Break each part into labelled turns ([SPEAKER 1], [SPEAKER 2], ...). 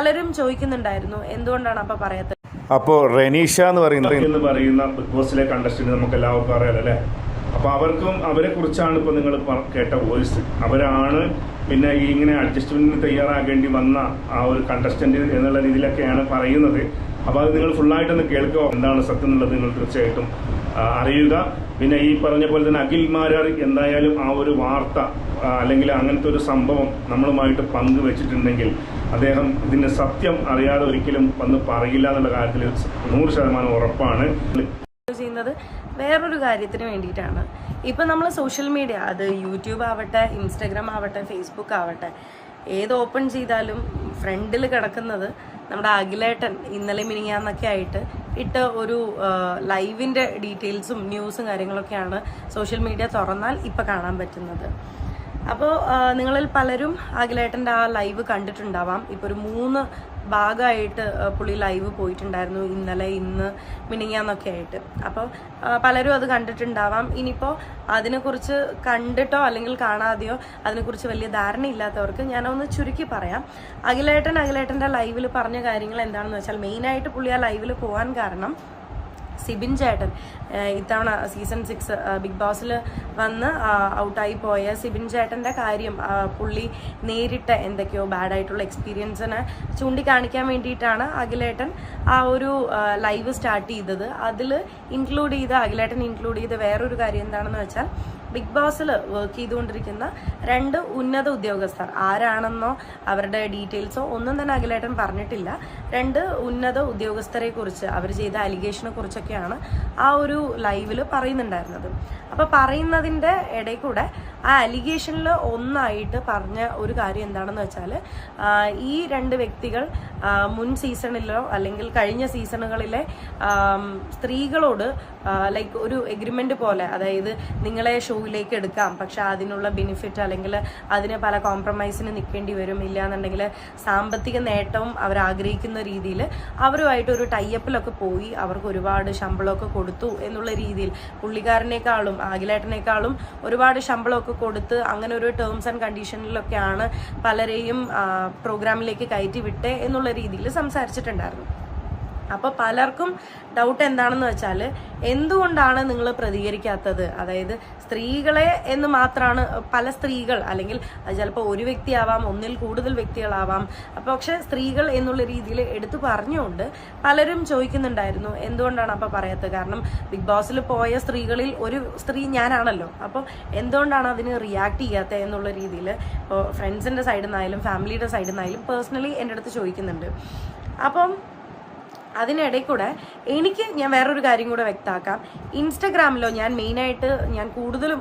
[SPEAKER 1] പലരും ചോദിക്കുന്നുണ്ടായിരുന്നു. എന്തുകൊണ്ടാണ് അപ്പൊ പറയാത്തത്?
[SPEAKER 2] അപ്പോൾ റെനീഷ എന്ന് പറയുന്നത്
[SPEAKER 3] എന്ന് പറയുന്ന ബിഗ് ബോസിലെ കണ്ടസ്റ്റന്റ് നമുക്ക് എല്ലാവർക്കും അറിയാലോ അല്ലേ അപ്പൊ അവർക്കും അവരെ കുറിച്ചാണ് ഇപ്പൊ നിങ്ങൾ കേട്ട വോയിസ് അവരാണ് പിന്നെ ഈ ഇങ്ങനെ അഡ്ജസ്റ്റ്മെന്റിന് തയ്യാറാകേണ്ടി വന്ന ആ ഒരു കണ്ടസ്റ്റന്റ് എന്നുള്ള രീതിയിലൊക്കെയാണ് പറയുന്നത്. അപ്പൊ അത് നിങ്ങൾ ഫുള്ളായിട്ടൊന്ന് കേൾക്കുക. എന്താണ് സത്യം എന്നുള്ളത് നിങ്ങൾ തീർച്ചയായിട്ടും അറിയുക. പിന്നെ ഈ പറഞ്ഞ പോലെ തന്നെ അഖിൽ മാരാർ എന്തായാലും ആ ഒരു വാർത്ത അല്ലെങ്കിൽ അങ്ങനത്തെ ഒരു സംഭവം നമ്മളുമായിട്ട് പങ്കുവെച്ചിട്ടുണ്ടെങ്കിൽ അദ്ദേഹം ഇതിന്റെ സത്യം അറിയാതെ ഒരിക്കലും വന്ന് പറയില്ല എന്നുള്ള കാര്യത്തിൽ നൂറ് ശതമാനം ഉറപ്പാണ്.
[SPEAKER 1] ചെയ്യുന്നത് വേറൊരു കാര്യത്തിന് വേണ്ടിയിട്ടാണ്. ഇപ്പം നമ്മൾ സോഷ്യൽ മീഡിയ അത് യൂട്യൂബ് ആവട്ടെ ഇൻസ്റ്റാഗ്രാം ആവട്ടെ ഫേസ്ബുക്ക് ആവട്ടെ ഏത് ഓപ്പൺ ചെയ്താലും ഫ്രണ്ടിൽ കിടക്കുന്നത് നമ്മുടെ അഖിലേട്ടൻ ഇന്നലെ മിനിങ്ങാന്നൊക്കെ ആയിട്ട് ഇട്ട ഒരു ലൈവിന്റെ ഡീറ്റെയിൽസും ന്യൂസും കാര്യങ്ങളൊക്കെയാണ് സോഷ്യൽ മീഡിയ തുറന്നാൽ ഇപ്പം കാണാൻ പറ്റുന്നത്. അപ്പോൾ നിങ്ങളിൽ പലരും അഖിലേട്ടന്റെ ആ ലൈവ് കണ്ടിട്ടുണ്ടാവാം. ഇപ്പോൾ ഒരു മൂന്ന് ഭാഗമായിട്ട് പുള്ളി ലൈവ് പോയിട്ടുണ്ടായിരുന്നു ഇന്നലെ ഇന്ന് മിനിങ്ങാന്നൊക്കെ ആയിട്ട്. അപ്പോൾ പലരും അത് കണ്ടിട്ടുണ്ടാവാം. ഇനിയിപ്പോൾ അതിനെക്കുറിച്ച് കണ്ടിട്ടോ അല്ലെങ്കിൽ കാണാതെയോ അതിനെക്കുറിച്ച് വലിയ ധാരണയില്ലാത്തവർക്ക് ഞാനൊന്ന് ചുരുക്കി പറയാം. അഖിലേട്ടൻ അഖിലേട്ടന്റെ ലൈവിൽ പറഞ്ഞ കാര്യങ്ങൾ എന്താണെന്ന് വെച്ചാൽ മെയിനായിട്ട് പുള്ളി ആ ലൈവിൽ പോകാൻ കാരണം സിബിൻ ചേട്ടൻ ഇത്തവണ സീസൺ സിക്സ് ബിഗ് ബോസിൽ വന്ന് ഔട്ടായി പോയ സിബിൻ ചേട്ടന്റെ കാര്യം പുള്ളി നേരിട്ട എന്തൊക്കെയോ ബാഡായിട്ടുള്ള എക്സ്പീരിയൻസിനെ ചൂണ്ടിക്കാണിക്കാൻ വേണ്ടിയിട്ടാണ് അഖിലേട്ടൻ ആ ഒരു ലൈവ് സ്റ്റാർട്ട് ചെയ്തത്. അതിൽ ഇൻക്ലൂഡ് ചെയ്ത അഖിലേട്ടൻ ഇൻക്ലൂഡ് ചെയ്ത വേറൊരു കാര്യം എന്താണെന്ന് വെച്ചാൽ ബിഗ് ബോസിൽ വർക്ക് ചെയ്തുകൊണ്ടിരിക്കുന്ന രണ്ട് ഉന്നത ഉദ്യോഗസ്ഥർ. ആരാണെന്നോ അവരുടെ ഡീറ്റെയിൽസോ ഒന്നും തന്നെ അഖിലേട്ടൻ പറഞ്ഞിട്ടില്ല. രണ്ട് ഉന്നത ഉദ്യോഗസ്ഥരെ കുറിച്ച് അവർ ചെയ്ത അലിഗേഷനെ കുറിച്ചൊക്കെയാണ് ആ ഒരു ലൈവിൽ പറയുന്നുണ്ടായിരുന്നത്. അപ്പോൾ പറയുന്നതിന്റെ ഇടയിൽ കൂടെ ആ അലിഗേഷനിൽ ഒന്നായിട്ട് പറഞ്ഞ ഒരു കാര്യം എന്താണെന്ന് വെച്ചാൽ ഈ രണ്ട് വ്യക്തികൾ മുൻ സീസണിലോ അല്ലെങ്കിൽ കഴിഞ്ഞ സീസണുകളിലെ സ്ത്രീകളോട് ലൈക്ക് ഒരു എഗ്രിമെന്റ് പോലെ അതായത് നിങ്ങളെ ഷോയിലേക്ക് എടുക്കാം പക്ഷെ അതിനുള്ള ബെനിഫിറ്റ് അല്ലെങ്കിൽ അതിന് പല കോംപ്രമൈസിന് നിൽക്കേണ്ടി വരും ഇല്ലാന്നുണ്ടെങ്കിൽ സാമ്പത്തിക നേട്ടവും അവർ ആഗ്രഹിക്കുന്ന രീതിയിൽ അവരുമായിട്ട് ഒരു ടൈപ്പിലൊക്കെ പോയി അവർക്ക് ഒരുപാട് ശമ്പളമൊക്കെ കൊടുത്തു എന്നുള്ള രീതിയിൽ പുള്ളിക്കാരനേക്കാളും ആഗിലേട്ടനേക്കാളും ഒരുപാട് ശമ്പളമൊക്കെ കൊടുത്ത് അങ്ങനെ ഒരു ടേംസ് ആൻഡ് കണ്ടീഷനിലൊക്കെയാണ് പലരെയും പ്രോഗ്രാമിലേക്ക് കയറ്റി വിട്ടേ എന്നുള്ള രീതിയിൽ സംസാരിച്ചിട്ടുണ്ടായിരുന്നു. അപ്പോൾ പലർക്കും ഡൗട്ട് എന്താണെന്ന് വെച്ചാൽ എന്തുകൊണ്ടാണ് നിങ്ങൾ പ്രതികരിക്കാത്തത്? അതായത് സ്ത്രീകളെ എന്ന് മാത്രമാണ് പല സ്ത്രീകൾ അല്ലെങ്കിൽ ചിലപ്പോൾ ഒരു വ്യക്തിയാവാം ഒന്നിൽ കൂടുതൽ വ്യക്തികളാവാം. അപ്പോൾ പക്ഷെ സ്ത്രീകൾ എന്നുള്ള രീതിയിൽ എടുത്തു പറഞ്ഞുകൊണ്ട് പലരും ചോദിക്കുന്നുണ്ടായിരുന്നു എന്തുകൊണ്ടാണ് അപ്പോൾ പറയാത്തത്? കാരണം ബിഗ് ബോസിൽ പോയ സ്ത്രീകളിൽ ഒരു സ്ത്രീ ഞാനാണല്ലോ. അപ്പോൾ എന്തുകൊണ്ടാണ് അതിന് റിയാക്ട് ചെയ്യാത്തത് എന്നുള്ള രീതിയിൽ ഇപ്പോൾ ഫ്രണ്ട്സിന്റെ സൈഡിൽ നിന്നായാലും ഫാമിലിയുടെ സൈഡിൽ നിന്നായാലും പേഴ്സണലി എന്റെ അടുത്ത് ചോദിക്കുന്നുണ്ട്. അപ്പം അതിനിടയിൽ കൂടെ എനിക്ക് ഞാൻ വേറൊരു കാര്യം കൂടെ വ്യക്തമാക്കാം. ഇൻസ്റ്റഗ്രാമിലോ ഞാൻ മെയിനായിട്ട് ഞാൻ കൂടുതലും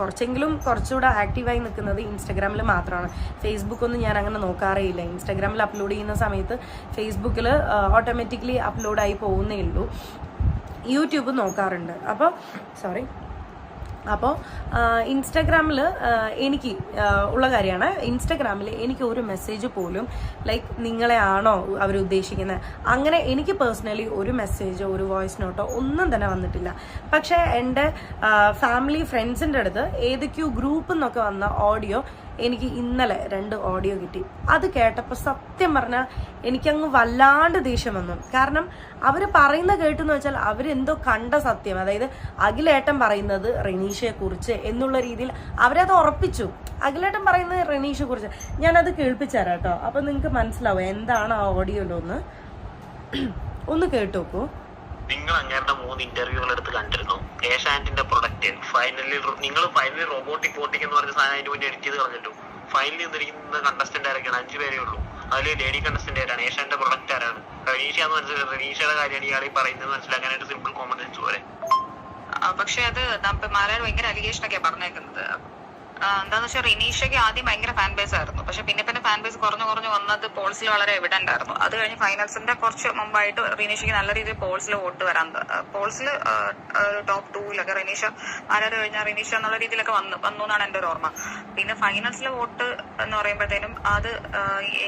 [SPEAKER 1] കുറച്ചെങ്കിലും കുറച്ചുകൂടെ ആക്റ്റീവായി നിൽക്കുന്നത് ഇൻസ്റ്റഗ്രാമിൽ മാത്രമാണ്. ഫേസ്ബുക്കൊന്നും ഞാൻ അങ്ങനെ നോക്കാറേയില്ല ഇൻസ്റ്റഗ്രാമിൽ അപ്ലോഡ് ചെയ്യുന്ന സമയത്ത് ഫേസ്ബുക്കിൽ ഓട്ടോമാറ്റിക്കലി അപ്ലോഡായി പോകുന്നേ ഉള്ളൂ. യൂട്യൂബ് നോക്കാറുണ്ട്. അപ്പോൾ സോറി അപ്പോൾ ഇൻസ്റ്റാഗ്രാമിൽ എനിക്ക് ഉള്ള കാര്യമാണ്. ഇൻസ്റ്റാഗ്രാമിൽ എനിക്ക് ഒരു മെസ്സേജ് പോലും ലൈക്ക് നിങ്ങളെ ആണോ അവർ ഉദ്ദേശിക്കുന്നത് അങ്ങനെ എനിക്ക് പേഴ്സണലി ഒരു മെസ്സേജോ ഒരു വോയിസ് നോട്ടോ ഒന്നും തന്നെ വന്നിട്ടില്ല. പക്ഷേ എന്റെ ഫാമിലി ഫ്രണ്ട്സിന്റെ അടുത്ത് ഏതൊക്കെയോ ഗ്രൂപ്പിൽ നിന്നൊക്കെ വന്ന ഓഡിയോ എനിക്ക് ഇന്നലെ രണ്ട് ഓഡിയോ കിട്ടി. അത് കേട്ടപ്പോൾ സത്യം പറഞ്ഞാൽ എനിക്കങ്ങ് വല്ലാണ്ട് ദേഷ്യം വന്നു. കാരണം അവർ പറയുന്ന കേട്ടെന്ന് വെച്ചാൽ അവരെന്തോ കണ്ട സത്യം. അതായത് അഖിലേട്ടൻ പറയുന്നത് റെനീഷയെ കുറിച്ച് എന്നുള്ള രീതിയിൽ അവരത് ഉറപ്പിച്ചു. അഖിലേട്ടൻ പറയുന്നത് റെനീഷയെ കുറിച്ച്. ഞാനത് കേൾപ്പിച്ചാരാ കേട്ടോ. അപ്പം നിങ്ങൾക്ക് മനസ്സിലാവും എന്താണ് ആ ഓഡിയോയിലൊന്ന് ഒന്ന്. കേട്ടു നോക്കൂ
[SPEAKER 4] നിങ്ങൾ അങ്ങേരുടെ മൂന്ന് ഇന്റർവ്യൂകൾ എടുത്ത് കണ്ടിരുന്നു. ഏഷ്യാനെറ്റിന്റെ പ്രൊഡക്റ്റ് ഫൈനലി നിങ്ങൾ ഫൈനലി റോബോട്ടിക് വോട്ടിംഗ് എന്ന് പറഞ്ഞ സാധനം അതിന്റെ മുന്നേ എഡിറ്റ് ചെയ്ത് കളഞ്ഞിട്ടു. ഫൈനലി നിന്നിരിക്കുന്ന കണ്ടസ്റ്റന്റ് ആരൊക്കെയാണ്? അഞ്ചു പേരേ ഉള്ളൂ. അതിൽ ലേഡി കണ്ടസ്റ്റന്റ് ആരാണ്? ഏഷ്യാന്റെ പ്രൊഡക്റ്റ് ആരാണ്? റനീഷ എന്ന് മനസ്സിലായി റനീഷയുടെ കാര്യമാണ് ഇയാൾ ഈ പറയുന്നത് മനസ്സിലാക്കാനായിട്ട് സിമ്പിൾ കോമൺ സെൻസ് പോലെ.
[SPEAKER 5] പക്ഷെ അത് മാലാൽ ഭയങ്കര അലിഗേഷൻ ഒക്കെയാ പറഞ്ഞേക്കുന്നത്. എന്താന്ന് വെച്ചാൽ റിനീഷയ്ക്ക് ആദ്യം ഭയങ്കര ഫാൻ ബേസ് ആയിരുന്നു. പക്ഷെ പിന്നെ പിന്നെ ഫാൻ ബേസ് കുറഞ്ഞു കുറഞ്ഞു വന്നത് പോൾസിൽ വളരെ എവിഡന്റ് ആയിരുന്നു. അത് കഴിഞ്ഞ് ഫൈനൽസിന്റെ കുറച്ച് മുമ്പായിട്ട് റിനീഷയ്ക്ക് നല്ല രീതിയിൽ പോൾസിൽ വോട്ട് വരാൻ പോൾസിൽ ടോപ്പ് ടൂവിലൊക്കെ റിനീഷ ആരാധ കഴിഞ്ഞാൽ റിനീഷ എന്നുള്ള രീതിയിലൊക്കെ വന്നു. വന്നു എന്നാണ് എന്റെ ഒരു ഓർമ്മ. പിന്നെ ഫൈനൽസിലെ വോട്ട് എന്ന് പറയുമ്പോഴത്തേനും അത്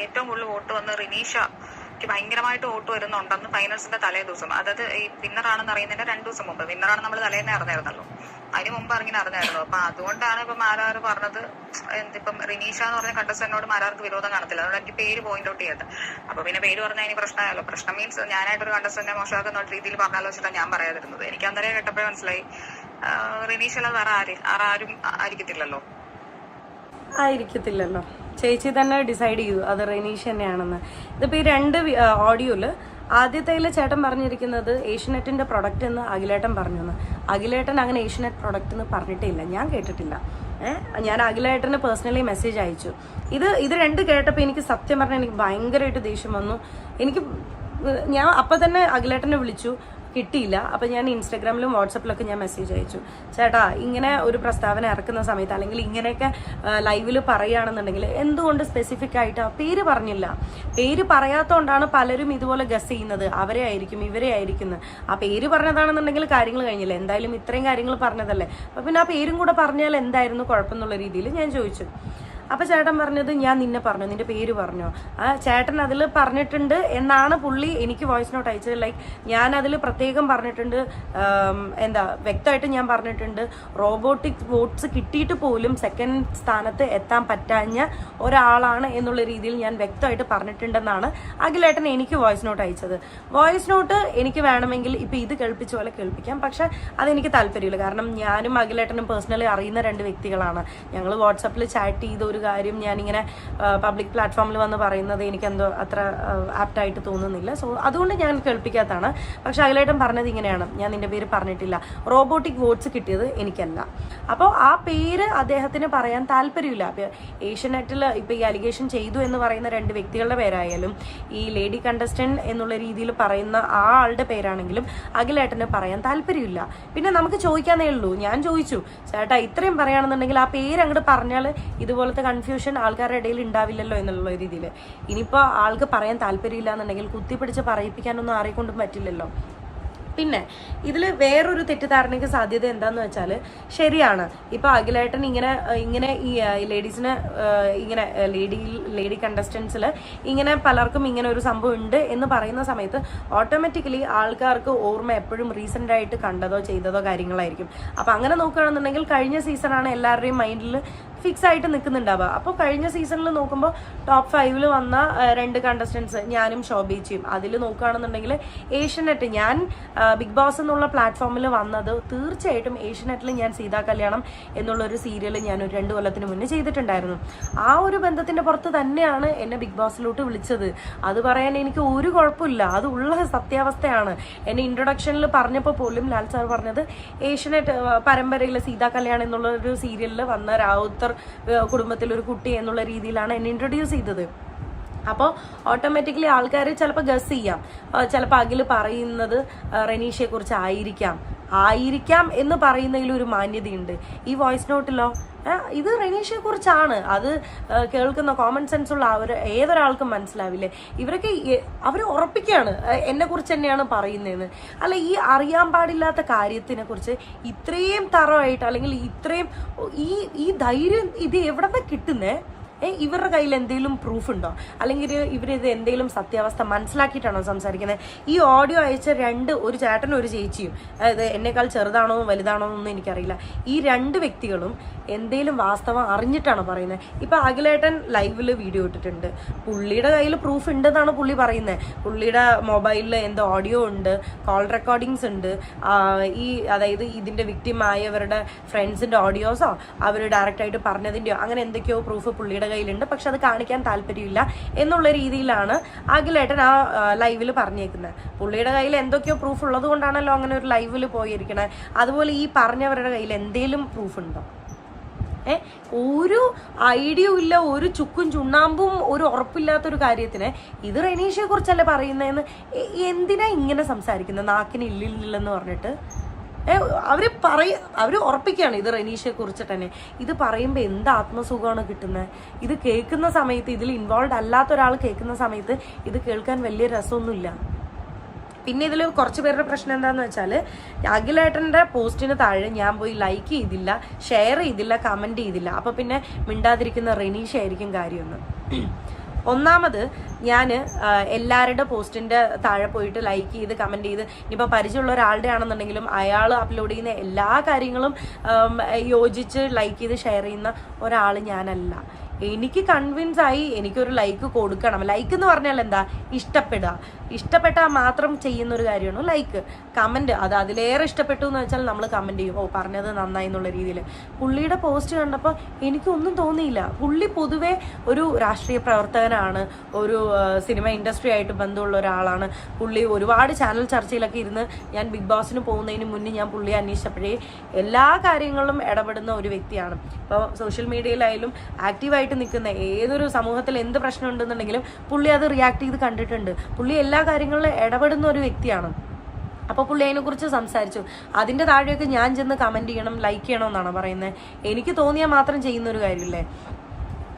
[SPEAKER 5] ഏറ്റവും കൂടുതൽ വോട്ട് വന്ന് റിനീഷ എനിക്ക് ഭയങ്കരമായിട്ട് വോട്ട് വരുന്നുണ്ടെന്ന് ഫൈനൽസിന്റെ തലേ ദിവസം. അതായത് ഈ വിന്നറാണെന്ന് അറിയുന്നതിന്റെ രണ്ടു ദിവസം മുമ്പ്. വിന്നറാണ് നമ്മൾ തലേന്ന് അറിഞ്ഞായിരുന്നല്ലോ അതിന് മുമ്പ് ഇറങ്ങി അറിഞ്ഞായിരുന്നു അപ്പൊ അതുകൊണ്ടാണ് ഇപ്പൊ മാരാർ പറഞ്ഞത് എന്തിപ്പം റിനീഷ എന്ന് പറഞ്ഞ കണ്ടസ്റ്റന്റിനോട് മാരാർക്ക് വിരോധം കാണത്തില്ല. അതുകൊണ്ട് എനിക്ക് പേര് പോയിന്റ് ഔട്ട് ചെയ്തത് അപ്പൊ പിന്നെ പേര് പറഞ്ഞാൽ ഇനി പ്രശ്നമായല്ലോ. പ്രശ്നം മീൻസ് ഞാനായിട്ടൊരു കണ്ടസ്റ്റന്റിനെ മോശമാക്കുന്ന രീതിയിൽ പറഞ്ഞാലോ ഞാൻ പറയാതിരുന്നത്. എനിക്ക് അന്നേരം കേട്ടപ്പോഴേ മനസ്സിലായി. റിനീഷ് അല്ലാതെ വേറെ ആരും ആരും ആയിരിക്കത്തില്ലല്ലോ.
[SPEAKER 1] ആയിരിക്കത്തില്ലല്ലോ. ചേച്ചി തന്നെ ഡിസൈഡ് ചെയ്തു. അത് റെനീഷ് തന്നെയാണെന്ന്. ഇതിപ്പോൾ ഈ രണ്ട് ഓഡിയോയിൽ ആദ്യത്തേൽ ചേട്ടൻ പറഞ്ഞിരിക്കുന്നത് ഏഷ്യനെറ്റിന്റെ പ്രൊഡക്റ്റ് എന്ന് അഖിലേട്ടൻ പറഞ്ഞു അഖിലേട്ടൻ അങ്ങനെ ഏഷ്യനെറ്റ് പ്രൊഡക്റ്റ് എന്ന് പറഞ്ഞിട്ടില്ല. ഞാൻ കേട്ടിട്ടില്ല. ഞാൻ അഖിലേട്ടന് പേഴ്സണലി മെസ്സേജ് അയച്ചു. ഇത് ഇത് രണ്ട് കേട്ടപ്പോൾ എനിക്ക് സത്യം പറഞ്ഞാൽ എനിക്ക് ഭയങ്കരമായിട്ട് ദേഷ്യം വന്നു. എനിക്ക് ഞാൻ അപ്പം തന്നെ അഖിലേട്ടനെ വിളിച്ചു. കിട്ടിയില്ല. അപ്പം ഞാൻ ഇൻസ്റ്റാഗ്രാമിലും വാട്സപ്പിലൊക്കെ ഞാൻ മെസ്സേജ് അയച്ചു. ചേട്ടാ ഇങ്ങനെ ഒരു പ്രസ്താവന ഇറക്കുന്ന സമയത്ത് അല്ലെങ്കിൽ ഇങ്ങനെയൊക്കെ ലൈവിൽ പറയുകയാണെന്നുണ്ടെങ്കിൽ എന്തുകൊണ്ട് സ്പെസിഫിക് ആയിട്ട് പേര് പറഞ്ഞില്ല? പേര് പറയാത്തതുകൊണ്ടാണ് പലരും ഇതുപോലെ ഗസ് ചെയ്യുന്നത്. അവരെ ആയിരിക്കും ഇവരെ ആയിരിക്കും ആ പേര് പറഞ്ഞതാണെന്നുണ്ടെങ്കിൽ കാര്യങ്ങൾ കഴിഞ്ഞില്ല. എന്തായാലും ഇത്രയും കാര്യങ്ങൾ പറഞ്ഞതല്ലേ. അപ്പം പിന്നെ ആ പേരും കൂടെ പറഞ്ഞാൽ എന്തായിരുന്നു കുഴപ്പമെന്നുള്ള രീതിയിൽ ഞാൻ ചോദിച്ചു. അപ്പൊ ചേട്ടൻ പറഞ്ഞത് ഞാൻ നിന്നെ പറഞ്ഞു നിന്റെ പേര് പറഞ്ഞു. ആ ചേട്ടൻ അതിൽ പറഞ്ഞിട്ടുണ്ട് എന്നാണ് പുള്ളി എനിക്ക് വോയിസ് നോട്ട് അയച്ചത്. ലൈക്ക് ഞാൻ അതിൽ പ്രത്യേകം പറഞ്ഞിട്ടുണ്ട് എന്താ വ്യക്തമായിട്ട് ഞാൻ പറഞ്ഞിട്ടുണ്ട്. റോബോട്ടിക് വോട്ട്സ് കിട്ടിയിട്ട് പോലും സെക്കൻഡ് സ്ഥാനത്ത് എത്താൻ പറ്റാഞ്ഞ ഒരാളാണ് എന്നുള്ള രീതിയിൽ ഞാൻ വ്യക്തമായിട്ട് പറഞ്ഞിട്ടുണ്ടെന്നാണ് അഖിലേട്ടൻ എനിക്ക് വോയിസ് നോട്ട് അയച്ചത്. വോയിസ് നോട്ട് എനിക്ക് വേണമെങ്കിൽ ഇപ്പൊ ഇത് കേൾപ്പിച്ച പോലെ കേൾപ്പിക്കാം. പക്ഷെ അതെനിക്ക് താല്പര്യമില്ല. കാരണം ഞാനും അഖിലേട്ടനും പേഴ്സണലി അറിയുന്ന രണ്ട് വ്യക്തികളാണ്. ഞങ്ങൾ വാട്സപ്പിൽ ചാറ്റ് ചെയ്ത് ഒരു കാര്യം ഞാനിങ്ങനെ പബ്ലിക് പ്ലാറ്റ്ഫോമിൽ വന്ന് പറയുന്നത് എനിക്ക് എന്തോ അത്ര ആപ്റ്റായിട്ട് തോന്നുന്നില്ല. സോ അതുകൊണ്ട് ഞാൻ കേൾപ്പിക്കാത്തതാണ്. പക്ഷെ അഖിലേട്ടൻ പറഞ്ഞത് ഇങ്ങനെയാണ്. ഞാൻ നിന്റെ പേര് പറഞ്ഞിട്ടില്ല. റോബോട്ടിക് വോട്ട്സ് കിട്ടിയത് എനിക്കല്ല. അപ്പോൾ ആ പേര് അദ്ദേഹത്തിന് പറയാൻ താല്പര്യമില്ല. ഏഷ്യനെറ്റിൽ ഇപ്പോൾ ഈ അലിഗേഷൻ ചെയ്തു എന്ന് പറയുന്ന രണ്ട് വ്യക്തികളുടെ പേരായാലും ഈ ലേഡി കണ്ടസ്റ്റന്റ് എന്നുള്ള രീതിയിൽ പറയുന്ന ആ ആളുടെ പേരാണെങ്കിലും അഖിലേട്ടന് പറയാൻ താല്പര്യമില്ല. പിന്നെ നമുക്ക് ചോദിക്കാന്നേ ഉള്ളൂ. ഞാൻ ചോദിച്ചു ചേട്ടാ ഇത്രയും പറയുകയാണെന്നുണ്ടെങ്കിൽ ആ പേര് അങ്ങോട്ട് പറഞ്ഞാൽ ഇതുപോലത്തെ കൺഫ്യൂഷൻ ആൾക്കാരുടെ ഇടയിൽ ഉണ്ടാവില്ലല്ലോ എന്നുള്ള രീതിയിൽ. ഇനിയിപ്പോൾ ആൾക്ക് പറയാൻ താല്പര്യമില്ല എന്നുണ്ടെങ്കിൽ കുത്തിപ്പിടിച്ച് പറയിപ്പിക്കാനൊന്നും ആരെക്കൊണ്ടും പറ്റില്ലല്ലോ. പിന്നെ ഇതിൽ വേറൊരു തെറ്റിദ്ധാരണയ്ക്ക് സാധ്യത എന്താന്ന് വെച്ചാൽ ശരിയാണ്. ഇപ്പൊ അഖിലേട്ടൻ ഇങ്ങനെ ഇങ്ങനെ ഈ ലേഡീസിന് ഇങ്ങനെ ലേഡി ലേഡി കണ്ടസ്റ്റൻസിൽ ഇങ്ങനെ പലർക്കും ഇങ്ങനെ ഒരു സംഭവം ഉണ്ട് എന്ന് പറയുന്ന സമയത്ത് ഓട്ടോമാറ്റിക്കലി ആൾക്കാർക്ക് ഓർമ്മ എപ്പോഴും റീസെന്റ് ആയിട്ട് കണ്ടതോ ചെയ്തതോ കാര്യങ്ങളായിരിക്കും. അപ്പൊ അങ്ങനെ നോക്കുകയാണെന്നുണ്ടെങ്കിൽ കഴിഞ്ഞ സീസണാണ് എല്ലാവരുടെയും മൈൻഡിൽ ഫിക്സ് ആയിട്ട് നിൽക്കുന്നുണ്ടാവുക. അപ്പോൾ കഴിഞ്ഞ സീസണിൽ നോക്കുമ്പോൾ ടോപ്പ് ഫൈവിൽ വന്ന രണ്ട് കണ്ടസ്റ്റൻസ് ഞാനും ശോഭിച്ചയും. അതിൽ നോക്കുകയാണെന്നുണ്ടെങ്കിൽ ഏഷ്യനെറ്റ് ഞാൻ ബിഗ് ബോസ് എന്നുള്ള പ്ലാറ്റ്ഫോമിൽ വന്നത് തീർച്ചയായിട്ടും ഏഷ്യനെറ്റിൽ ഞാൻ സീതാ കല്യാണം എന്നുള്ള ഒരു സീരിയൽ ഞാൻ ഒരു രണ്ട് കൊല്ലത്തിന് മുന്നേ ചെയ്തിട്ടുണ്ടായിരുന്നു. ആ ഒരു ബന്ധത്തിന്റെ പുറത്ത് തന്നെയാണ് എന്നെ ബിഗ് ബോസിലോട്ട് വിളിച്ചത്. അത് പറയാൻ എനിക്ക് ഒരു കുഴപ്പമില്ല. അത് ഉള്ള സത്യാവസ്ഥയാണ്. എന്നെ ഇൻട്രൊഡക്ഷനിൽ പറഞ്ഞപ്പോൾ പോലും ലാൽ സാർ പറഞ്ഞത് ഏഷ്യനെറ്റ് പരമ്പരയിലെ സീതാ കല്യാണം എന്നുള്ള ഒരു സീരിയലിൽ വന്ന റാവുത്തർ കുടുംബത്തിൽ ഒരു കുട്ടി എന്നുള്ള രീതിയിലാണ് എന്നെ ഇൻട്രൊഡ്യൂസ് ചെയ്തത്. അപ്പോൾ ഓട്ടോമാറ്റിക്കലി ആൾക്കാർ ചിലപ്പോൾ ഗസ് ചെയ്യാം. ചിലപ്പോൾ അഖിൽ പറയുന്നത് റെനീഷയെ കുറിച്ച് ആയിരിക്കാം. ആയിരിക്കാം എന്ന് പറയുന്നതിൽ ഒരു മാന്യതയുണ്ട്. ഈ വോയിസ് നോട്ടിലോ? ഇത് റെനീഷയെ കുറിച്ചാണ്. അത് കേൾക്കുന്ന കോമൺ സെൻസ് ഉള്ള അവർ ഏതൊരാൾക്കും മനസ്സിലാവില്ലേ? ഇവരൊക്കെ അവർ ഉറപ്പിക്കുകയാണ്. എന്നെ കുറിച്ച് തന്നെയാണ് പറയുന്നതെന്ന്. അല്ല ഈ അറിയാൻ പാടില്ലാത്ത കാര്യത്തിനെ കുറിച്ച് ഇത്രയും തറവായിട്ട് അല്ലെങ്കിൽ ഇത്രയും ഈ ഈ ധൈര്യം ഇത് എവിടെ നിന്ന് കിട്ടുന്നേ? ഇവരുടെ കയ്യിൽ എന്തെങ്കിലും പ്രൂഫ് ഉണ്ടോ? അല്ലെങ്കിൽ ഇവരിത് എന്തെങ്കിലും സത്യാവസ്ഥ മനസ്സിലാക്കിയിട്ടാണോ സംസാരിക്കുന്നത്? ഈ ഓഡിയോ അയച്ച രണ്ട് ഒരു ചേട്ടനും ഒരു ചേച്ചിയും അതായത് എന്നെക്കാൾ ചെറുതാണോ വലുതാണോ എന്നൊന്നും എനിക്കറിയില്ല. ഈ രണ്ട് വ്യക്തികളും എന്തെങ്കിലും വാസ്തവം അറിഞ്ഞിട്ടാണോ പറയുന്നത്? ഇപ്പം അഖിലേട്ടൻ ലൈവിൽ വീഡിയോ ഇട്ടിട്ടുണ്ട്. പുള്ളിയുടെ കയ്യിൽ പ്രൂഫ് ഉണ്ടെന്നാണ് പുള്ളി പറയുന്നത്. പുള്ളിയുടെ മൊബൈലിൽ എന്തോ ഓഡിയോ ഉണ്ട് കോൾ റെക്കോർഡിങ്സ് ഉണ്ട്. ഈ അതായത് ഇതിന്റെ വിക്ടിമായവരുടെ ഫ്രണ്ട്സിന്റെ ഓഡിയോസോ അവർ ഡയറക്റ്റായിട്ട് പറഞ്ഞതിന്റെയോ അങ്ങനെ എന്തൊക്കെയോ പ്രൂഫ് പുള്ളിയുടെ കയ്യിലുണ്ട്. പക്ഷെ അത് കാണിക്കാൻ താല്പര്യമില്ല എന്നുള്ള രീതിയിലാണ് അഖിലേട്ടൻ ആ ലൈവിൽ പറഞ്ഞേക്കുന്നത് പുള്ളിയുടെ കയ്യിൽ എന്തൊക്കെയോ പ്രൂഫ് ഉള്ളത് കൊണ്ടാണല്ലോ അങ്ങനെ ഒരു ലൈവിൽ പോയിരിക്കണേ. അതുപോലെ ഈ പറഞ്ഞവരുടെ കയ്യിൽ എന്തേലും പ്രൂഫ് ഉണ്ടോ? ഏ? ഒരു ഐഡിയയും ഇല്ല ഒരു ചുക്കും ചുണ്ണാമ്പും ഒരു ഉറപ്പില്ലാത്തൊരു കാര്യത്തിന് ഇത് റെനീഷയെ കുറിച്ചല്ലേ പറയുന്നതെന്ന്? എന്തിനാ ഇങ്ങനെ സംസാരിക്കുന്നത്? നാക്കിന് ഇല്ലില്ലെന്ന് പറഞ്ഞിട്ട്? ഏ അവർ പറയ അവർ ഉറപ്പിക്കുകയാണ് ഇത് റെനീഷയെ കുറിച്ചിട്ട് തന്നെ. ഇത് പറയുമ്പോൾ എന്ത് ആത്മസുഖമാണ് കിട്ടുന്നത് ഇത് കേൾക്കുന്ന സമയത്ത് ഇതിൽ ഇൻവോൾവ് അല്ലാത്ത ഒരാൾ കേൾക്കുന്ന സമയത്ത് ഇത് കേൾക്കാൻ വലിയ രസമൊന്നുമില്ല. പിന്നെ ഇതിൽ കുറച്ച് പേരുടെ പ്രശ്നം എന്താന്ന് വെച്ചാൽ അഖിലേട്ടന്റെ പോസ്റ്റിന് താഴെ ഞാൻ പോയി ലൈക്ക് ചെയ്തില്ല ഷെയർ ചെയ്തില്ല കമന്റ് ചെയ്തില്ല. അപ്പോൾ പിന്നെ മിണ്ടാതിരിക്കുന്ന റെനീഷ ആയിരിക്കും കാര്യമൊന്ന്. ഒന്നാമത് ഞാൻ എല്ലാവരുടെ പോസ്റ്റിന്റെ താഴെ പോയിട്ട് ലൈക്ക് ചെയ്ത് കമന്റ് ചെയ്ത് ഇനിയിപ്പോൾ പരിചയമുള്ള ഒരാളുടെ ആണെന്നുണ്ടെങ്കിലും അയാൾ അപ്ലോഡ് ചെയ്യുന്ന എല്ലാ കാര്യങ്ങളും യോജിച്ച് ലൈക്ക് ചെയ്ത് ഷെയർ ചെയ്യുന്ന ഒരാൾ ഞാനല്ല. എനിക്ക് കൺവിൻസ് ആയി എനിക്കൊരു ലൈക്ക് കൊടുക്കണം. ലൈക്ക് എന്ന് പറഞ്ഞാൽ എന്താ? ഇഷ്ടപ്പെടുക. ഇഷ്ടപ്പെട്ടാൽ മാത്രം ചെയ്യുന്ന ഒരു കാര്യമാണ്. ലൈക്ക് കമന്റ് അത് അതിലേറെ ഇഷ്ടപ്പെട്ടു എന്ന് വെച്ചാൽ നമ്മൾ കമന്റ് ചെയ്യും. ഓ പറഞ്ഞത് നന്നായി എന്നുള്ള രീതിയിൽ. പുള്ളിയുടെ പോസ്റ്റ് കണ്ടപ്പോൾ എനിക്കൊന്നും തോന്നിയില്ല. പുള്ളി പൊതുവേ ഒരു രാഷ്ട്രീയ പ്രവർത്തകനാണ്. ഒരു സിനിമ ഇൻഡസ്ട്രി ആയിട്ട് ബന്ധമുള്ള ഒരാളാണ്. പുള്ളി ഒരുപാട് ചാനൽ ചർച്ചയിലൊക്കെ ഇരുന്ന് ഞാൻ ബിഗ് ബോസിന് പോകുന്നതിന് മുന്നേ ഞാൻ പുള്ളിയെ അന്വേഷിച്ചപ്പോഴേ എല്ലാ കാര്യങ്ങളിലും ഇടപെടുന്ന ഒരു വ്യക്തിയാണ്. ഇപ്പോൾ സോഷ്യൽ മീഡിയയിലായാലും ആക്റ്റീവായിട്ട് നിൽക്കുന്ന ഏതൊരു സമൂഹത്തിൽ എന്ത് പ്രശ്നം ഉണ്ടെന്നുണ്ടെങ്കിലും പുള്ളി അത് റിയാക്ട് ചെയ്ത് കണ്ടിട്ടുണ്ട്. പുള്ളി എല്ലാ കാര്യങ്ങളിലും ഇടപെടുന്ന ഒരു വ്യക്തിയാണ്. അപ്പോൾ പുള്ളി അതിനെക്കുറിച്ച് സംസാരിച്ചു. അതിന്റെ താഴെയൊക്കെ ഞാൻ ചെന്ന് കമന്റ് ചെയ്യണം ലൈക്ക് ചെയ്യണം എന്നാണ് പറയുന്നത് എനിക്ക് തോന്നിയാൽ മാത്രം ചെയ്യുന്ന ഒരു കാര്യമില്ലേ?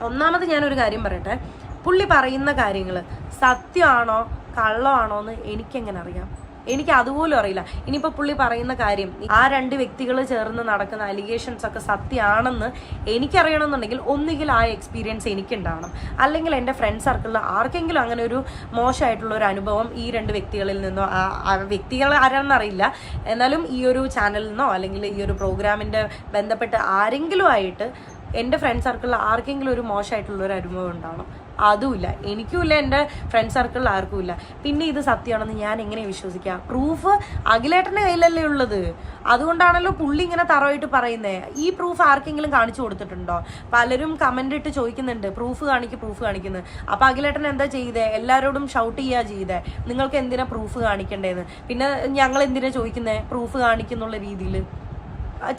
[SPEAKER 1] ഒന്നാമത് ഞാനൊരു കാര്യം പറയട്ടെ. പുള്ളി പറയുന്ന കാര്യങ്ങൾ സത്യമാണോ കള്ളമാണോ എന്ന് എനിക്കെങ്ങനെ അറിയാം? എനിക്ക് അതുപോലും അറിയില്ല. ഇനിയിപ്പോൾ പുള്ളി പറയുന്ന കാര്യം ആ രണ്ട് വ്യക്തികൾ ചേർന്ന് നടക്കുന്ന അലിഗേഷൻസ് ഒക്കെ സത്യമാണെന്ന് എനിക്കറിയണമെന്നുണ്ടെങ്കിൽ ഒന്നുകിൽ ആ എക്സ്പീരിയൻസ് എനിക്കുണ്ടാവണം. അല്ലെങ്കിൽ എന്റെ ഫ്രണ്ട് സർക്കിളിൽ ആർക്കെങ്കിലും അങ്ങനെ ഒരു മോശമായിട്ടുള്ള ഒരു അനുഭവം ഈ രണ്ട് വ്യക്തികളിൽ നിന്നോ ആ- വ്യക്തികൾ ആരാണെന്നറിയില്ല എന്നാലും ഈ ഒരു ചാനലിൽ നിന്നോ അല്ലെങ്കിൽ ഈ ഒരു പ്രോഗ്രാമിന്റെ ബന്ധപ്പെട്ട് ആരെങ്കിലും ആയിട്ട് എന്റെ ഫ്രണ്ട് സർക്കിളിൽ ആർക്കെങ്കിലും ഒരു മോശമായിട്ടുള്ള ഒരു അനുഭവം ഉണ്ടാവണം. അതുമില്ല. എനിക്കുമില്ല എന്റെ ഫ്രണ്ട് സർക്കിളിൽ ആർക്കുമില്ല. പിന്നെ ഇത് സത്യമാണെന്ന് ഞാൻ എങ്ങനെ വിശ്വസിക്കാം? പ്രൂഫ് അഖിലേട്ടന്റെ കയ്യിലല്ലേ ഉള്ളത്. അതുകൊണ്ടാണല്ലോ പുള്ളി ഇങ്ങനെ തറവായിട്ട് പറയുന്നത് ഈ പ്രൂഫ് ആർക്കെങ്കിലും കാണിച്ചു കൊടുത്തിട്ടുണ്ടോ? പലരും കമന്റ് ഇട്ട് ചോദിക്കുന്നുണ്ട്. പ്രൂഫ് കാണിക്കുക പ്രൂഫ് കാണിക്കുന്നത് അപ്പോൾ അഖിലേട്ടൻ എന്താ ചെയ്തേ? എല്ലാവരോടും ഷൗട്ട് ചെയ്യുക ചെയ്തേ. നിങ്ങൾക്ക് എന്തിനാ പ്രൂഫ് കാണിക്കണ്ടേന്ന്? പിന്നെ ഞങ്ങൾ എന്തിനാ ചോദിക്കുന്നത് പ്രൂഫ് കാണിക്കുന്നുള്ള രീതിയിൽ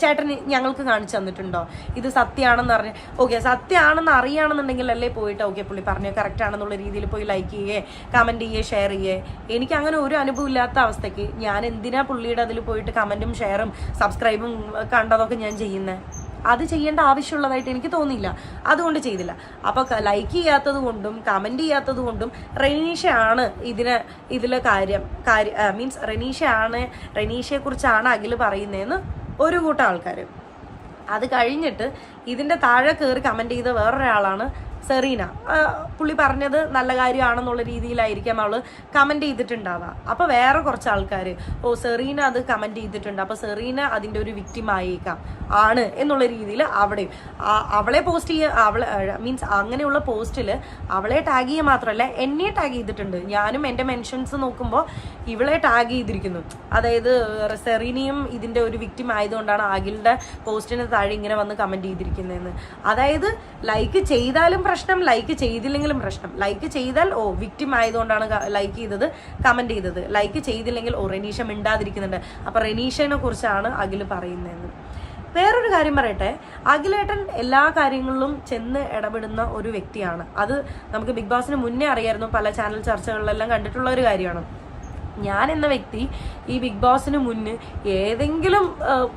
[SPEAKER 1] ചേട്ടൻ ഞങ്ങൾക്ക് കാണിച്ചു തന്നിട്ടുണ്ടോ? ഇത് സത്യമാണെന്ന് അറിഞ്ഞ. ഓക്കെ സത്യമാണെന്ന് അറിയുകയാണെന്നുണ്ടെങ്കിൽ അല്ലേ പോയിട്ട്? ഓക്കെ പുള്ളി പറഞ്ഞു കറക്റ്റ് ആണെന്നുള്ള രീതിയിൽ പോയി ലൈക്ക് ചെയ്യേ കമന്റ് ചെയ്യേ ഷെയർ ചെയ്യേ എനിക്ക് അങ്ങനെ ഒരു അനുഭവം ഇല്ലാത്ത അവസ്ഥയ്ക്ക് ഞാൻ എന്തിനാ പുള്ളിയുടെ അതിൽ പോയിട്ട് കമന്റും ഷെയറും സബ്സ്ക്രൈബും കണ്ടതൊക്കെ ഞാൻ ചെയ്യുന്നത് അത് ചെയ്യേണ്ട ആവശ്യമുള്ളതായിട്ട് എനിക്ക് തോന്നിയില്ല. അതുകൊണ്ട് ചെയ്തില്ല. അപ്പോൾ ലൈക്ക് ചെയ്യാത്തത് കൊണ്ടും കമന്റ് ചെയ്യാത്തത് കൊണ്ടും റെനീഷയാണ് ഇതിന് ഇതിലെ കാര്യം. കാര്യം മീൻസ് റെനീഷയാണ് റെനീഷയെക്കുറിച്ചാണ് അഖിൽ പറയുന്നതെന്ന് ഒരു കൂട്ടം ആൾക്കാർ അത് കഴിഞ്ഞിട്ട് ഇതിന്റെ താഴെ കയറി കമന്റ് ചെയ്ത വേറൊരാളാണ് സെറീന. പുള്ളി പറഞ്ഞത് നല്ല കാര്യമാണെന്നുള്ള രീതിയിലായിരിക്കാം അവൾ കമന്റ് ചെയ്തിട്ടുണ്ടാവുക. അപ്പോൾ വേറെ കുറച്ച് ആൾക്കാർ ഓ സെറീന അത് കമന്റ് ചെയ്തിട്ടുണ്ട്. അപ്പോൾ സെറീന അതിന്റെ ഒരു ആയേക്കാം. ആണ് എന്നുള്ള രീതിയിൽ അവിടെയും. അവളെ പോസ്റ്റ് ചെയ്യുക അവളെ മീൻസ് അങ്ങനെയുള്ള പോസ്റ്റിൽ അവളെ ടാഗ് ചെയ്യുക മാത്രമല്ല എന്നെ ടാഗ് ചെയ്തിട്ടുണ്ട്. ഞാനും എന്റെ മെൻഷൻസ് നോക്കുമ്പോൾ ഇവളെ ടാഗ് ചെയ്തിരിക്കുന്നു. അതായത് സെറീനയും ഇതിന്റെ ഒരു വിക്റ്റിം ആയതുകൊണ്ടാണ് അഖിലിന്റെ പോസ്റ്റിന് താഴെ ഇങ്ങനെ വന്ന് കമന്റ് ചെയ്തിരിക്കുന്നതെന്ന്. അതായത് ലൈക്ക് ചെയ്താലും പ്രശ്നം ലൈക്ക് ചെയ്തില്ലെങ്കിലും പ്രശ്നം. ലൈക്ക് ചെയ്താൽ ഓ വിക്റ്റിം ആയതുകൊണ്ടാണ് ലൈക്ക് ചെയ്തത് കമന്റ് ചെയ്തത്. ലൈക്ക് ചെയ്തില്ലെങ്കിൽ ഓ റെനീഷ മിണ്ടാതിരിക്കുന്നുണ്ട്. അപ്പോൾ റെനീഷനെ കുറിച്ചാണ് അഖിൽ പറയുന്നതെന്ന്. വേറൊരു കാര്യം പറയട്ടെ. അഖിലേട്ടൻ എല്ലാ കാര്യങ്ങളിലും ചെന്ന് ഇടപെടുന്ന ഒരു വ്യക്തിയാണ്. അത് നമുക്ക് ബിഗ് ബോസിന് മുന്നേ അറിയായിരുന്നു. പല ചാനൽ ചർച്ചകളിലെല്ലാം കണ്ടിട്ടുള്ള ഒരു കാര്യമാണ്. ഞാൻ എന്ന വ്യക്തി ഈ ബിഗ് ബോസിന് മുന്ന് ഏതെങ്കിലും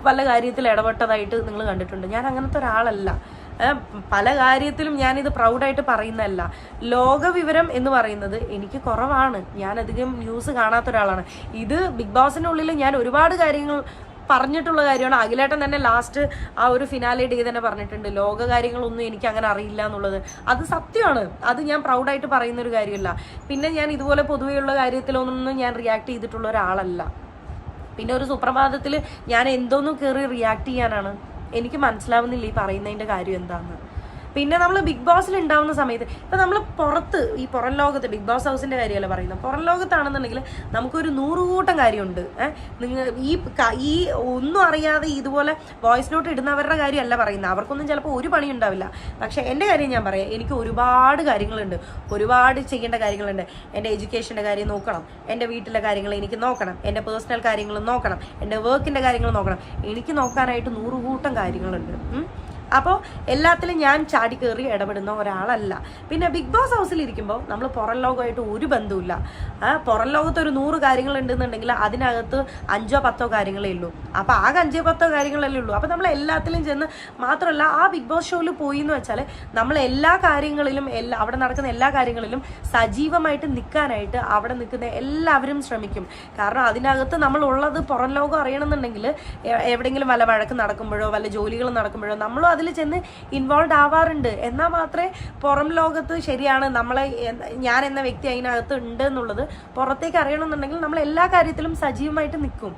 [SPEAKER 1] പല കാര്യത്തിൽ ഇടപെട്ടതായിട്ട് നിങ്ങൾ കണ്ടിട്ടുണ്ട്. ഞാൻ അങ്ങനത്തെ ഒരാളല്ല. പല കാര്യത്തിലും ഞാനിത് പ്രൗഡായിട്ട് പറയുന്നതല്ല. ലോകവിവരം എന്ന് പറയുന്നത് എനിക്ക് കുറവാണ്. ഞാൻ അധികം ന്യൂസ് കാണാത്ത ഒരാളാണ്. ഇത് ബിഗ് ബോസിനുള്ളിൽ ഞാൻ ഒരുപാട് കാര്യങ്ങൾ പറഞ്ഞിട്ടുള്ള കാര്യമാണ്. അഖിലേട്ടൻ തന്നെ ലാസ്റ്റ് ആ ഒരു ഫിനാലെ ഡേ തന്നെ പറഞ്ഞിട്ടുണ്ട്. ലോക കാര്യങ്ങളൊന്നും എനിക്ക് അങ്ങനെ അറിയില്ല എന്നുള്ളത്. അത് സത്യമാണ്. അത് ഞാൻ പ്രൗഡായിട്ട് പറയുന്ന ഒരു കാര്യമല്ല. പിന്നെ ഞാൻ ഇതുപോലെ പൊതുവെയുള്ള കാര്യത്തിലൊന്നും ഞാൻ റിയാക്ട് ചെയ്തിട്ടുള്ള ഒരാളല്ല. പിന്നെ ഒരു സുപ്രഭാതത്തിൽ ഞാൻ എന്തോന്നും കയറി റിയാക്ട് ചെയ്യാനാണ്? എനിക്ക് മനസ്സിലാവുന്നില്ല ഈ പറയുന്നതിന്റെ കാര്യം എന്താണെന്ന് പിന്നെ നമ്മൾ ബിഗ് ബോസിൽ ഉണ്ടാവുന്ന സമയത്ത് ഇപ്പം നമ്മൾ പുറത്ത് ഈ പുറം ലോകത്ത് ബിഗ് ബോസ് ഹൗസിന്റെ കാര്യമല്ല പറയുന്നത് പുറം ലോകത്താണെന്നുണ്ടെങ്കിൽ നമുക്കൊരു നൂറുകൂട്ടം കാര്യമുണ്ട്. നിങ്ങൾ ഈ ഈ ഒന്നും അറിയാതെ ഇതുപോലെ വോയിസ് നോട്ട് ഇടുന്നവരുടെ കാര്യമല്ല പറയുന്നത് അവർക്കൊന്നും ചിലപ്പോൾ ഒരു പണി ഉണ്ടാവില്ല. പക്ഷേ എന്റെ കാര്യം ഞാൻ പറയാം. എനിക്ക് ഒരുപാട് കാര്യങ്ങളുണ്ട്. ഒരുപാട് ചെയ്യേണ്ട കാര്യങ്ങളുണ്ട്. എന്റെ എഡ്യൂക്കേഷന്റെ കാര്യം നോക്കണം. എന്റെ വീട്ടിലെ കാര്യങ്ങൾ എനിക്ക് നോക്കണം. എന്റെ പേഴ്സണൽ കാര്യങ്ങൾ നോക്കണം. എന്റെ വർക്കിന്റെ കാര്യങ്ങൾ നോക്കണം. എനിക്ക് നോക്കാനായിട്ട് നൂറുകൂട്ടം കാര്യങ്ങളുണ്ട്. അപ്പോൾ എല്ലാത്തിലും ഞാൻ ചാടി കയറി ഇടപെടുന്ന ഒരാളല്ല. പിന്നെ ബിഗ് ബോസ് ഹൗസിൽ ഇരിക്കുമ്പോൾ നമ്മൾ പുറം ലോകമായിട്ട് ഒരു ബന്ധവുമില്ല. പുറം ലോകത്ത് ഒരു നൂറ് കാര്യങ്ങൾ ഉണ്ടെന്നുണ്ടെങ്കിൽ അതിനകത്ത് അഞ്ചോ പത്തോ കാര്യങ്ങളേ ഉള്ളൂ. അപ്പോൾ ആകെ അഞ്ചോ പത്തോ കാര്യങ്ങളല്ലേ ഉള്ളൂ. അപ്പോൾ നമ്മൾ എല്ലാത്തിലും ചെന്ന് മാത്രമല്ല ആ ബിഗ് ബോസ് ഷോയിൽ പോയി എന്ന് വെച്ചാൽ നമ്മൾ എല്ലാ കാര്യങ്ങളിലും എല്ലാ അവിടെ നടക്കുന്ന എല്ലാ കാര്യങ്ങളിലും സജീവമായിട്ട് നിൽക്കാനായിട്ട് അവിടെ നിൽക്കുന്ന എല്ലാവരും ശ്രമിക്കും. കാരണം അതിനകത്ത് നമ്മൾ ഉള്ളത് പുറം ലോകം അറിയണമെന്നുണ്ടെങ്കിൽ എവിടെയെങ്കിലും വല്ല വഴക്ക് നടക്കുമ്പോഴോ വല്ല ജോലികൾ നടക്കുമ്പോഴോ നമ്മളും അതിൽ ചെന്ന് ഇൻവോൾവ് ആവാറുണ്ട്. എന്നാൽ മാത്രമേ പുറം ലോകത്ത് ശരിയാണ് നമ്മളെ ഞാൻ എന്ന വ്യക്തി അതിനകത്ത് ഉണ്ട് എന്നുള്ളത് പുറത്തേക്ക് അറിയണമെന്നുണ്ടെങ്കിൽ നമ്മൾ എല്ലാ കാര്യത്തിലും സജീവമായിട്ട് നിൽക്കും.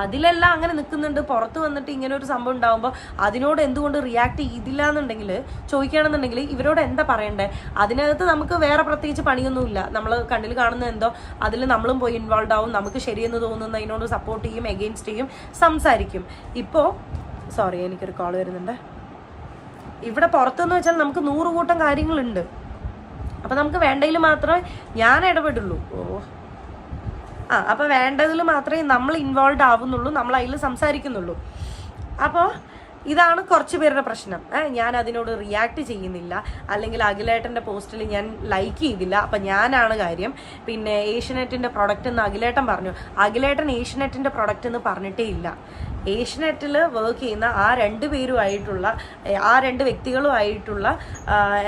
[SPEAKER 1] അതിലെല്ലാം അങ്ങനെ നിൽക്കുന്നുണ്ട്. പുറത്ത് വന്നിട്ട് ഇങ്ങനെ ഒരു സംഭവം ഉണ്ടാകുമ്പോൾ അതിനോട് എന്തുകൊണ്ട് റിയാക്ട് ചെയ്തില്ല എന്നുണ്ടെങ്കിൽ ചോദിക്കുകയാണെന്നുണ്ടെങ്കിൽ ഇവരോട് എന്താ പറയണ്ടേ? അതിനകത്ത് നമുക്ക് വേറെ പ്രത്യേകിച്ച് പണിയൊന്നുമില്ല. നമ്മൾ കണ്ണിൽ കാണുന്ന എന്തോ അതിൽ നമ്മളും പോയി ഇൻവോൾവ് ആവും. നമുക്ക് ശരിയെന്ന് തോന്നുന്നതിനോട് സപ്പോർട്ട് ചെയ്യും എഗെയിൻസ്റ്റ് ചെയ്യും സംസാരിക്കും. ഇപ്പോൾ സോറി എനിക്കൊരു കോൾ വരുന്നുണ്ട്. ഇവിടെ പുറത്തെന്ന് വെച്ചാൽ നമുക്ക് നൂറ് കൂട്ടം കാര്യങ്ങളുണ്ട്. അപ്പം നമുക്ക് വേണ്ടതിൽ മാത്രമേ ഞാൻ ഇടപെടുള്ളൂ. ഓ. ആ അപ്പോൾ വേണ്ടതിൽ മാത്രമേ നമ്മൾ ഇൻവോൾവ് ആവുന്നുള്ളൂ നമ്മൾ അതിൽ സംസാരിക്കുന്നുള്ളൂ. അപ്പോൾ ഇതാണ് കുറച്ച് പേരുടെ പ്രശ്നം. ഞാൻ അതിനോട് റിയാക്ട് ചെയ്യുന്നില്ല. അല്ലെങ്കിൽ അഖിലേട്ടന്റെ പോസ്റ്റിൽ ഞാൻ ലൈക്ക് ചെയ്തില്ല. അപ്പം ഞാനാണ് കാര്യം. പിന്നെ ഏഷ്യനെറ്റിന്റെ പ്രൊഡക്റ്റ് എന്ന് അഖിലേട്ടൻ പറഞ്ഞു. അഖിലേട്ടൻ ഏഷ്യനെറ്റിന്റെ പ്രൊഡക്റ്റ് എന്ന് പറഞ്ഞിട്ടേ ഇല്ല. ഏഷ്യനെറ്റിൽ വർക്ക് ചെയ്യുന്ന ആ രണ്ട് പേരുമായിട്ടുള്ള ആ രണ്ട് വ്യക്തികളുമായിട്ടുള്ള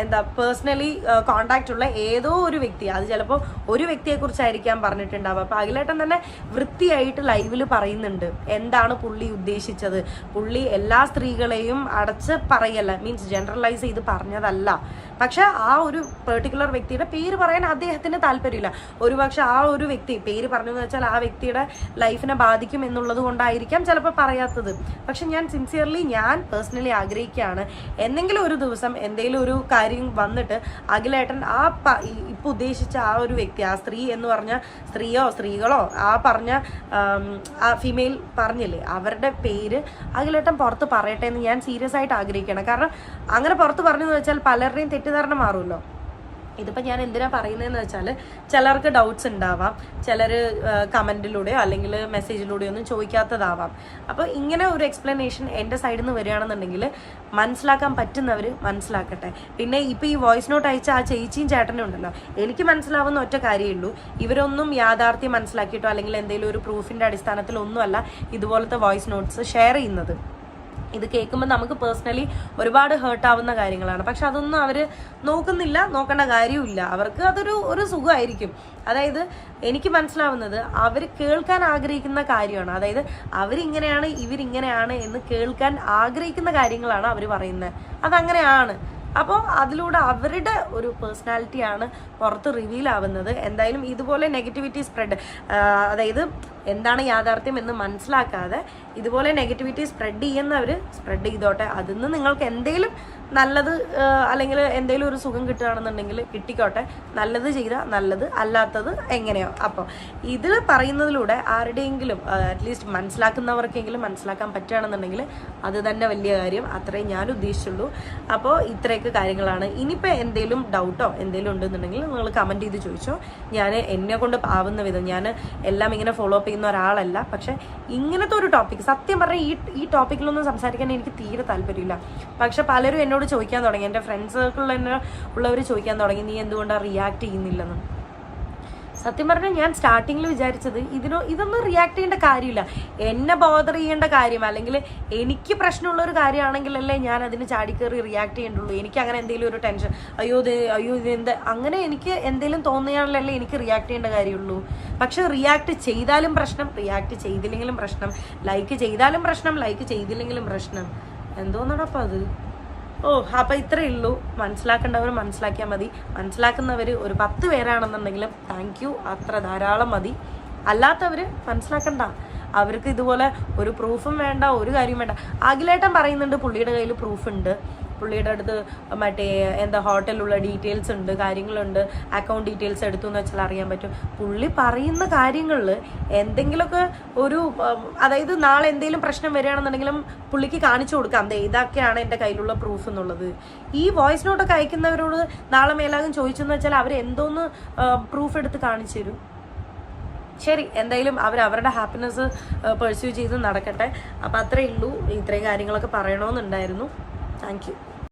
[SPEAKER 1] എന്താ പേഴ്സണലി കോണ്ടാക്റ്റ് ഉള്ള ഏതോ ഒരു വ്യക്തി അത് ചിലപ്പോൾ ഒരു വ്യക്തിയെക്കുറിച്ചായിരിക്കാം പറഞ്ഞിട്ടുണ്ടാവുക. അപ്പോൾ അഖിലേട്ടൻ തന്നെ വൃത്തിയായിട്ട് ലൈവിൽ പറയുന്നുണ്ട്. എന്താണ് പുള്ളി ഉദ്ദേശിച്ചത്? പുള്ളി എല്ലാ സ്ത്രീകളെയും അടച്ച് പറയല്ല. മീൻസ് ജനറലൈസ് ചെയ്ത് പറഞ്ഞതല്ല. പക്ഷെ ആ ഒരു പെർട്ടിക്കുലർ വ്യക്തിയുടെ പേര് പറയാൻ അദ്ദേഹത്തിന് താല്പര്യമില്ല. ഒരുപക്ഷെ ആ ഒരു വ്യക്തി പേര് പറഞ്ഞു എന്ന് വെച്ചാൽ ആ വ്യക്തിയുടെ ലൈഫിനെ ബാധിക്കും എന്നുള്ളത് കൊണ്ടായിരിക്കാം ചിലപ്പോൾ പറയാത്തത്. പക്ഷെ ഞാൻ സിൻസിയർലി ഞാൻ പേഴ്സണലി ആഗ്രഹിക്കുകയാണ്. എന്തെങ്കിലും ഒരു ദിവസം എന്തെങ്കിലും ഒരു കാര്യം വന്നിട്ട് അഖിലേട്ടൻ ആ ഇപ്പം ഉദ്ദേശിച്ച ആ ഒരു വ്യക്തി ആ സ്ത്രീ എന്ന് പറഞ്ഞ സ്ത്രീയോ സ്ത്രീകളോ ആ പറഞ്ഞ ആ ഫീമെയിൽ പറഞ്ഞില്ലേ അവരുടെ പേര് അഖിലേട്ടൻ പുറത്ത് പറയട്ടെ എന്ന് ഞാൻ സീരിയസ് ആയിട്ട് ആഗ്രഹിക്കണം കാരണം അങ്ങനെ പുറത്ത് പറഞ്ഞു എന്ന് വെച്ചാൽ പലരുടെയും തെറ്റിദ്ധാരണ മാറുമല്ലോ ഇതിപ്പോൾ ഞാൻ എന്തിനാ പറയുന്നതെന്ന് വെച്ചാൽ ചിലർക്ക് ഡൗട്ട്സ് ഉണ്ടാവാം. ചിലർ കമന്റിലൂടെയോ അല്ലെങ്കിൽ മെസ്സേജിലൂടെയോ ഒന്നും ചോദിക്കാത്തതാവാം. അപ്പോൾ ഇങ്ങനെ ഒരു എക്സ്പ്ലനേഷൻ എന്റെ സൈഡിൽ നിന്ന് വരികയാണെന്നുണ്ടെങ്കിൽ മനസ്സിലാക്കാൻ പറ്റുന്നവർ മനസ്സിലാക്കട്ടെ. പിന്നെ ഇപ്പോൾ ഈ വോയിസ് നോട്ട് അയച്ച ആ ചേച്ചിയും ചേട്ടനും ഉണ്ടല്ലോ. എനിക്ക് മനസ്സിലാവുന്ന ഒറ്റ കാര്യമേ ഉള്ളൂ ഇവരൊന്നും യാഥാർത്ഥ്യം മനസ്സിലാക്കിയിട്ടോ അല്ലെങ്കിൽ എന്തെങ്കിലും ഒരു പ്രൂഫിന്റെ അടിസ്ഥാനത്തിലൊന്നുമല്ല ഇതുപോലത്തെ വോയിസ് നോട്ട്സ് ഷെയർ ചെയ്യുന്നത്. ഇത് കേൾക്കുമ്പോൾ നമുക്ക് പേഴ്സണലി ഒരുപാട് ഹേർട്ടാവുന്ന കാര്യങ്ങളാണ്. പക്ഷെ അതൊന്നും അവർ നോക്കുന്നില്ല നോക്കേണ്ട കാര്യവും അവർക്ക് അതൊരു ഒരു സുഖമായിരിക്കും. അതായത് എനിക്ക് മനസ്സിലാവുന്നത് അവർ കേൾക്കാൻ ആഗ്രഹിക്കുന്ന കാര്യമാണ്. അതായത് അവരിങ്ങനെയാണ് ഇവരിങ്ങനെയാണ് എന്ന് കേൾക്കാൻ ആഗ്രഹിക്കുന്ന കാര്യങ്ങളാണ് അവർ പറയുന്നത്. അതങ്ങനെയാണ്. അപ്പോൾ അതിലൂടെ അവരുടെ ഒരു പേഴ്സണാലിറ്റിയാണ് പുറത്ത് റിവീൽ ആവുന്നത് എന്തായാലും ഇതുപോലെ നെഗറ്റിവിറ്റി സ്പ്രെഡ് അതായത് എന്താണ് യാഥാർത്ഥ്യം എന്ന് മനസ്സിലാക്കാതെ ഇതുപോലെ നെഗറ്റിവിറ്റി സ്പ്രെഡ് ചെയ്യുന്നവർ സ്പ്രെഡ് ചെയ്തോട്ടെ. അതിൽ നിന്ന് നിങ്ങൾക്ക് എന്തെങ്കിലും നല്ലത് അല്ലെങ്കിൽ എന്തെങ്കിലും ഒരു സുഖം കിട്ടുകയാണെന്നുണ്ടെങ്കിൽ കിട്ടിക്കോട്ടെ. നല്ലത് ചെയ്ത നല്ലത് അല്ലാത്തത് എങ്ങനെയോ. അപ്പോൾ ഇത് പറയുന്നതിലൂടെ ആരുടെയെങ്കിലും അറ്റ്ലീസ്റ്റ് മനസ്സിലാക്കുന്നവർക്കെങ്കിലും മനസ്സിലാക്കാൻ പറ്റുകയാണെന്നുണ്ടെങ്കിൽ അത് തന്നെ വലിയ കാര്യം. അത്രയും ഞാൻ ഉദ്ദേശിച്ചുള്ളൂ. അപ്പോൾ ഇത്രയൊക്കെ കാര്യങ്ങളാണ്. ഇനിയിപ്പോൾ എന്തെങ്കിലും ഡൗട്ടോ എന്തെങ്കിലും ഉണ്ടെന്നുണ്ടെങ്കിൽ നിങ്ങൾ കമന്റ് ചെയ്ത് ചോദിച്ചോ. ഞാൻ എന്നെ കൊണ്ട് ആവുന്ന വിധം ഞാൻ എല്ലാം ഇങ്ങനെ ഫോളോ അപ്പ് ചെയ്യുന്ന ഒരാളല്ല. പക്ഷേ ഇങ്ങനത്തെ ഒരു ടോപ്പിക് സത്യം പറഞ്ഞാൽ ഈ ഈ ടോപ്പിക്കിലൊന്നും സംസാരിക്കാൻ എനിക്ക് തീരെ താല്പര്യമില്ല. പക്ഷെ പലരും എന്നോട് ചോദിക്കാൻ തുടങ്ങി. എന്റെ ഫ്രണ്ട് സർക്കിളിൽ തന്നെ ഉള്ളവർ ചോദിക്കാൻ തുടങ്ങി നീ എന്തുകൊണ്ടാണ് റിയാക്ട് ചെയ്യുന്നില്ലെന്ന്? സത്യം പറഞ്ഞാൽ ഞാൻ സ്റ്റാർട്ടിങ്ങിൽ വിചാരിച്ചത് ഇതിനോ ഇതൊന്നും റിയാക്ട് ചെയ്യേണ്ട കാര്യമില്ല. എന്നെ ബോദർ ചെയ്യേണ്ട കാര്യം അല്ലെങ്കിൽ എനിക്ക് പ്രശ്നമുള്ള ഒരു കാര്യമാണെങ്കിലല്ലേ ഞാൻ അതിന് ചാടിക്കയറി റിയാക്ട് ചെയ്യേണ്ടുള്ളൂ. എനിക്ക് അങ്ങനെ എന്തെങ്കിലും ഒരു ടെൻഷൻ അയ്യോ ഇത് അയ്യോ ഇത് എന്ത്? അങ്ങനെ എനിക്ക് എന്തെങ്കിലും തോന്നിയാലല്ലേ എനിക്ക് റിയാക്ട് ചെയ്യേണ്ട കാര്യമുള്ളൂ. പക്ഷെ റിയാക്ട് ചെയ്താലും പ്രശ്നം റിയാക്ട് ചെയ്തില്ലെങ്കിലും പ്രശ്നം ലൈക്ക് ചെയ്താലും പ്രശ്നം ലൈക്ക് ചെയ്തില്ലെങ്കിലും പ്രശ്നം. എന്തോന്നടപ്പം അത്? ഓ അപ്പം ഇത്രേ ഉള്ളൂ. മനസ്സിലാക്കേണ്ടവർ മനസ്സിലാക്കിയാൽ മതി. മനസ്സിലാക്കുന്നവർ ഒരു പത്ത് പേരാണെന്നുണ്ടെങ്കിലും താങ്ക് യു അത്ര ധാരാളം മതി. അല്ലാത്തവർ മനസ്സിലാക്കണ്ട. അവർക്ക് ഇതുപോലെ ഒരു പ്രൂഫും വേണ്ട ഒരു കാര്യം വേണ്ട. അഖിലേട്ടൻ പറയുന്നുണ്ട് പുള്ളിയുടെ കയ്യിൽ പ്രൂഫ് ഉണ്ട്. പുള്ളിയുടെ അടുത്ത് മറ്റേ എന്താ ഹോട്ടലുള്ള ഡീറ്റെയിൽസ് ഉണ്ട് കാര്യങ്ങളുണ്ട് അക്കൗണ്ട് ഡീറ്റെയിൽസ് എടുത്തു എന്ന് വെച്ചാൽ അറിയാൻ പറ്റും. പുള്ളി പറയുന്ന കാര്യങ്ങളിൽ എന്തെങ്കിലുമൊക്കെ ഒരു അതായത് നാളെ എന്തെങ്കിലും പ്രശ്നം വരികയാണെന്നുണ്ടെങ്കിലും പുള്ളിക്ക് കാണിച്ചു കൊടുക്കാം. അതെ ഇതൊക്കെയാണ് എന്റെ കയ്യിലുള്ള പ്രൂഫ് എന്നുള്ളത്. ഈ വോയിസ് നോട്ടൊക്കെ അയക്കുന്നവരോട് നാളെ മേലാകും ചോദിച്ചെന്ന് വെച്ചാൽ അവർ എന്തോന്ന് പ്രൂഫ് എടുത്ത് കാണിച്ചു തരും. ശരി എന്തായാലും അവർ അവരുടെ ഹാപ്പിനെസ് പെർസ്യൂ ചെയ്ത് നടക്കട്ടെ. അപ്പം അത്രയേ ഉള്ളൂ. ഇത്രയും കാര്യങ്ങളൊക്കെ പറയണമെന്നുണ്ടായിരുന്നു. താങ്ക്